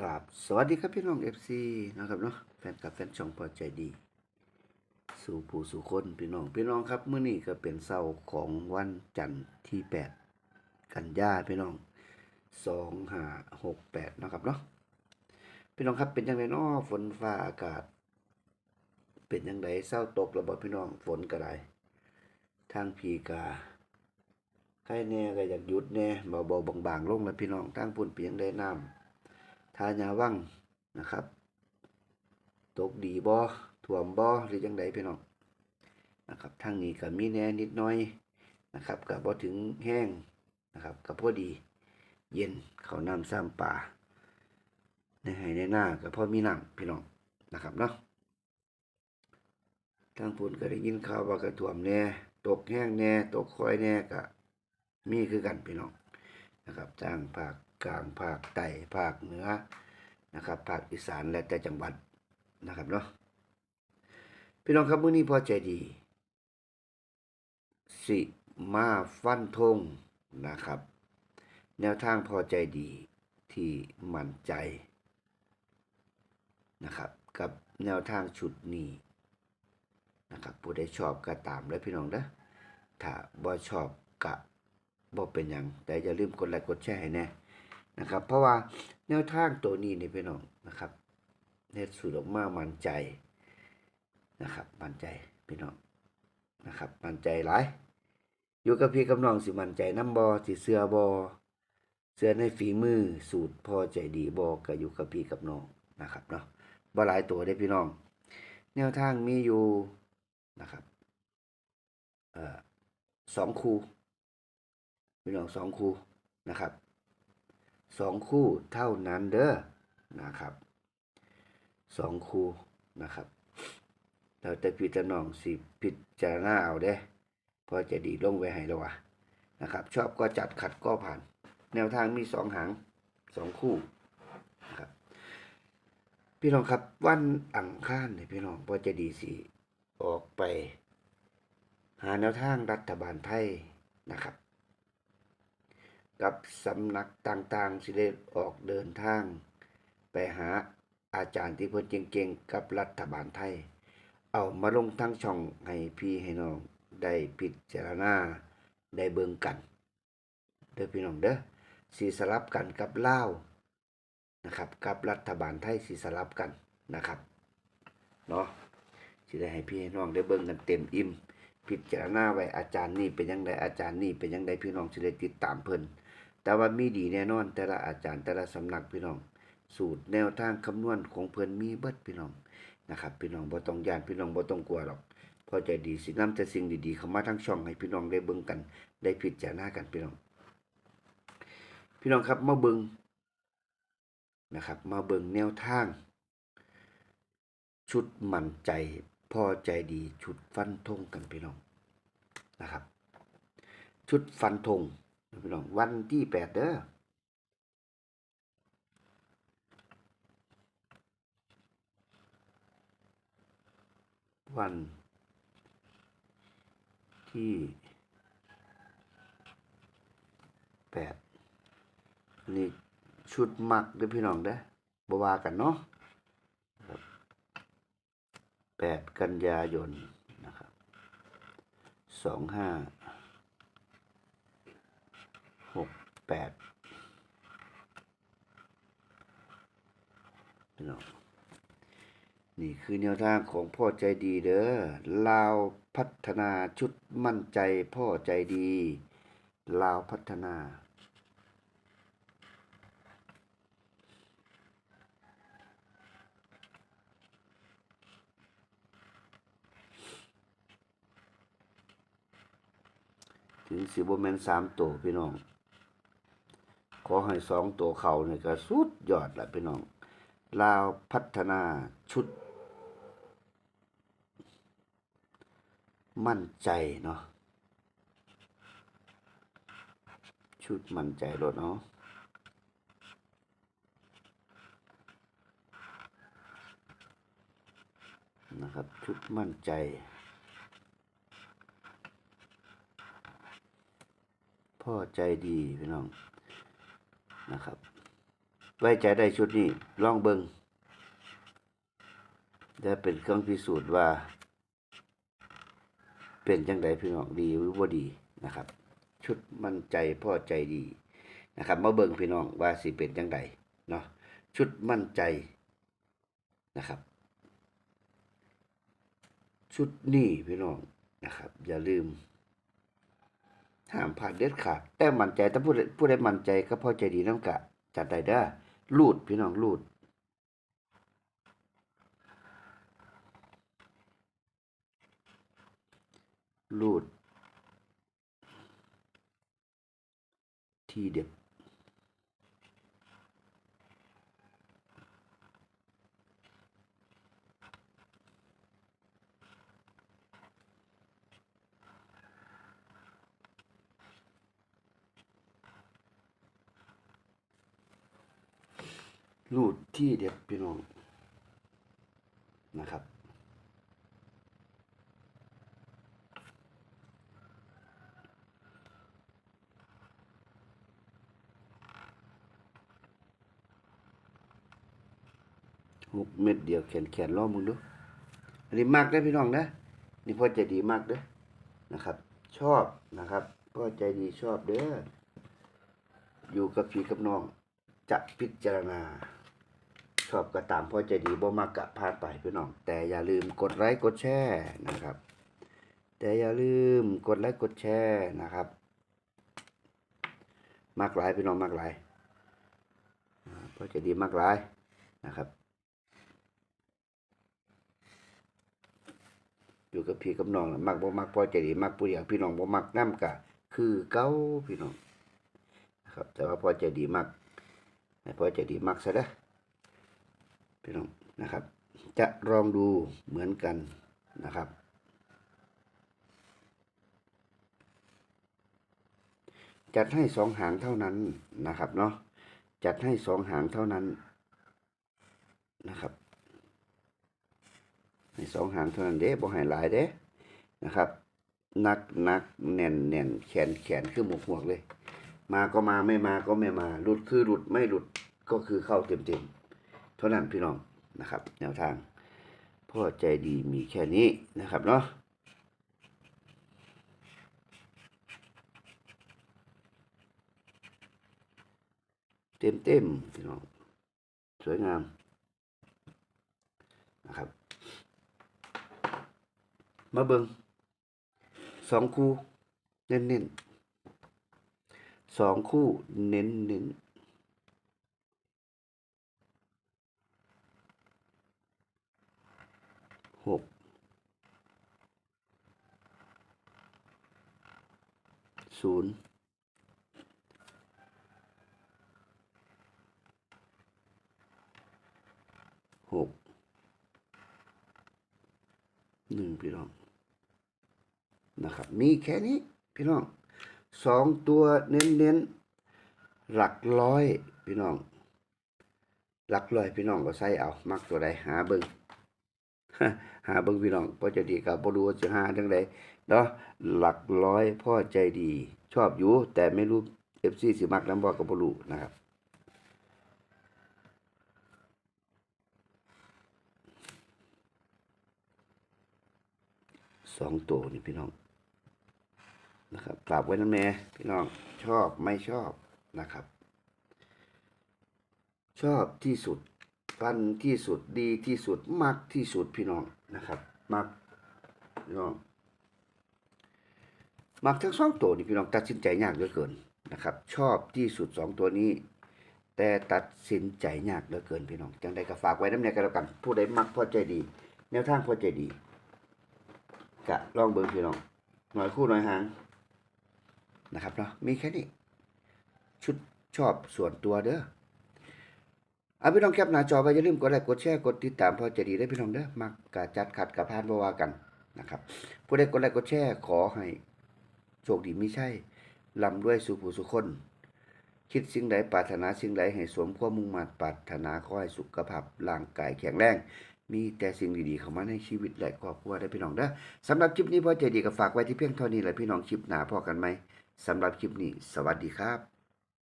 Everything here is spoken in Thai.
กราบสวัสดีครับพี่น้อง FC นะครับเนาะแฟนกับแฟนช่องพอใจดี สู่ผู้สู่คนพี่น้องพี่น้องครับเมื้อนี้ก็เป็นเสาร์ของวันจันทร์ที่ 8 กันยาพี่น้อง2568นะครับเนาะพี่น้องครับเป็นยังไงเนาะฝนฟ้าอากาศ เป็นยังไงเศร้าตกระบบพี่น้องฝนก็ได้ทางพีกาใครแน่ก็อยากหยุดแน่เบาๆบางๆลงแล้วพี่น้องทางพุ่นเปียงได้น้ำ ทายาวังนะครับ ตกดีบ่ท่วมบ่หรือจังไดพี่น้องนะครับทางนี้ก็มีแน่นิดน่อยนะครับก็บ่ถึงแห้งนะครับก็พอดี เย็นเขาน้ำซ้ำป่าในไห้ในหน้าก็พอมีน้ำพี่น้องนะครับเนาะทางพุ่นก็ได้ยินข่าวว่าก็ท่วมแน่ตกแห้งแน่ตกคอยแน่ก็มีคือกันพี่น้องนะครับทางภาค กลางภาคใต้ภาคเหนือนะครับภาคอีสานและแต่จังหวัดนะครับเนาะพี่น้องครับมื้อนี้พอใจดี สิมาฟันธงนะครับ แนวทางพอใจดีที่มั่นใจนะครับกับแนวทางชุดนี้นะครับผู้ใดชอบก็ตามเลยพี่น้องเด้อถ้าบ่ชอบก็บอกเป็นอย่างแต่อย่าลืมกดไลค์กดแชร์ให้แน่ นะครับ เพราะว่าแนวทางตัวนี้นี่พี่น้องนะครับเน็ตสูตรออกมามั่นใจนะครับมั่นใจพี่น้องนะครับมั่นใจหลายอยู่กับพี่กับน้องสิมั่นใจน้ำบอสิเสือบอเสือในฝีมือสูตรพอใจดีบอก็อยู่กับพี่กับน้องนะครับเนาะบ่หลายตัวได้พี่น้อง แนวทางมีอยู่นะครับเอ่อสองคูพี่น้องสองคูนะครับ สองคู่เท่านั้นเด้อนะครับสองคู่นะครับเราแต่พี่จะน้องสิพิจารณาเอาเด้พอจะดีลงไว้ให้แล้ววะนะครับ ชอบก็จัดขัดก็ผ่าน แนวทางมีสองหางสองคู่นะครับพี่น้องครับวันอังคารเนี่ยพี่น้องพอจะดีสิออกไป หาแนวทางรัฐบาลไทยนะครับ กับสำนักต่างๆ สิได้ออกเดินทาง ไปหาอาจารย์ที่เพิ่นเก่งๆ กับรัฐบาลไทย เอามาลงทั้งช่องให้พี่ให้น้องได้พิจารณาได้เบิ่งกัน เด้อพี่น้องเด้อสิสลับกันกับเลานะครับ กับรัฐบาลไทยสิสลับกันนะครับเนาะสิได้ให้พี่ให้น้องได้เบิ่งกันเต็มอิ่มพิจารณาไว้อาจารย์นี่เป็นยังไงอาจารย์นี่เป็นยังไงพี่น้องสิได้ติดตามเพิ่น แต่ว่ามีดีแน่นอน แต่ละอาจารย์แต่ละสำนักพี่น้อง สูตรแนวทางคำนวณของเพิ่อนมีเบิดพี่น้องนะครับพี่น้องบ่ต้องยานพี่น้องบ่ต้องกลัวหรอกพอใจดีสินำแต่สิ่งดีๆเข้ามาทั้งช่องให้พี่น้องได้เบิ่งกัน ได้พิจารณากันพี่น้อง พี่น้องครับมาเบิ่งนะครับ มาเบิ่งแนวทาง ชุดมั่นใจพอใจดีชุดฟันธงกันพี่น้องนะครับ ชุดฟันธง พี่น้องวันที่แปดเด้อวันที่แปดนี่ชุดมักเด้อพี่น้องเด้อบวากันเนาะแปดกันยายนนะครับสองห้า หกแปดพี่น้องนี่คือแนวทางของพ่อใจดีเด้อลาวพัฒนาชุดมั่นใจพ่อใจดีลาวพัฒนาถึงสิบแมนสามตัวพี่น้อง อให้สองตัวเขาเนี่ยก็สุดยอดละพี่น้อง ลาวพัฒนาชุด มั่นใจเนาะชุดมั่นใจรถเนาะนะครับ ชุดมั่นใจพ่อใจดีพี่น้อง นะครับ ไว้ใจได้ชุดนี้ลองเบิงจะเป็นเครื่องพิสูจน์ว่า เป็นจังไดพี่น้องดีหรือบ่าดีนะครับ ชุดมั่นใจพอใจดีนะครับมาเบิงพี่น้องว่าสิเป็นจังไดเนาะชุดมั่นใจนะครับ ชุดนี้พี่น้องนะครับ อย่าลืม ห้ามผ่านเด็ดขาดแต่มั่นใจถ้าผู้ใดผู้ใดมั่นใจก็พอใจดีน้ำกะ จัดได้เด้อลูดพี่น้องลูดลูด ที่เด็ด ลูดที่เด็บพี่น้องนะครับหกเม็ดเดียวแขนแขนล้อมึงดูอันนี้มากได้พี่น้องนะนี่พ่อใจดีมากเด้อนะครับ ชอบนะครับพ่อใจดีชอบเด้ออยู่กับพี่กับน้องจะพิจารณา ชอบก็ตามพ่อใจดีบ่มากกะพลาดไปพี่น้อง แต่อย่าลืมกดไลค์กดแชร์นะครับ แต่อย่าลืมกดไลค์กดแชร์นะครับ มากหลายพี่น้องมากหลายพ่อใจดีมากหลายนะครับ อยู่กับพี่กับน้องมักบ่มักพ่อใจดีมักผู้เดียวพี่น้องบ่มักนำกะคือเก่าพี่น้องนะครับแต่ว่าพ่อใจดีมักให้พอใจดีมักซะเด้อ พี่น้องนะครับ จะลองดูเหมือนกันนะครับ จัดให้สองหางเท่านั้นนะครับเนาะจัดให้สองหางเท่านั้นนะครับให้สองหางเท่านั้นเด้บ่ให้หลายเด้นะครับนักนักแน่นแน่นแขนแขนคือหมวกหมวกเลย มาก็มาไม่มาก็ไม่มาหลุดคือหลุดไม่หลุดก็คือเข้าเต็มเต็มๆ เท่านั้นพี่น้องนะครับ แนวทางพ่อใจดีมีแค่นี้นะครับเนาะเต็มเต็มพี่น้องสวยงามนะครับ มาเบิงสองคู่เน้นเน้นๆสองคู่เน้นเน้น หกศูนย์หกหนึ่งพี่น้องนะครับ มีแค่นี้พี่น้องสองตัวเน้นเน้นหลักร้อยพี่น้อง หลักร้อยพี่น้องก็ใส่เอา มักตัวใดหาเบิง หาเบิงพี่น้องพ่อใจดีกับบ่รู้ว่าจะหาจังไดเนาะหลักร้อยพ่อใจดี ชอบอยู่แต่ไม่รู้ FC สิมักน้ำบ่ก็บ่รู้นะครับสองตัวนี่พี่น้องนะครับฝากไว้นั่นแม่พี่น้องชอบไม่ชอบนะครับ ชอบที่สุด ฟันที่สุดดีที่สุดมักที่สุดพี่น้องนะครับมักพี่น้องมักทั้งสองตัวนี่พี่น้องตัดสินใจยากเหลือเกินนะครับ ชอบที่สุดสองตัวนี้ แต่ตัดสินใจยากเหลือเกินพี่น้องจังใดก็ฝากไว้น้ำเนี่ยกันแล้วกัน ผู้ใดมักพอใจดี แนวทางพอใจดีกะลองเบิ่งพี่น้องหน่อยคู่หน่อยหางนะครับเนาะมีแค่นี้ ชุดชอบส่วนตัวเด้อ อาพี่น้องแคปหน้าจอก็อย่าลืมกดไลค์กดแชร์กดติดตามพอจะดีได้พี่น้องเด้อมักกะจัดขัดกะพานบวากันนะครับผู้ใดกดไลค์กดแชร์ขอให้โชคดีไม่ใช่ลำด้วยสุผู้สุคน คิดสิ่งใดปรารถนาสิ่งใดให้สวมความมุ่งมั่นปรารถนาขอให้สุขภาพร่างกายแข็งแรง มีแต่สิ่งดีๆเข้ามาในชีวิตและครอบครัวได้พี่น้องเด้อสำหรับคลิปนี้พ่อใจดีก็ฝากไว้ที่เพียงเท่านี้แหละพี่น้องคลิปหน้าพอกันไหมสำหรับคลิปนี้ สวัสดีครับ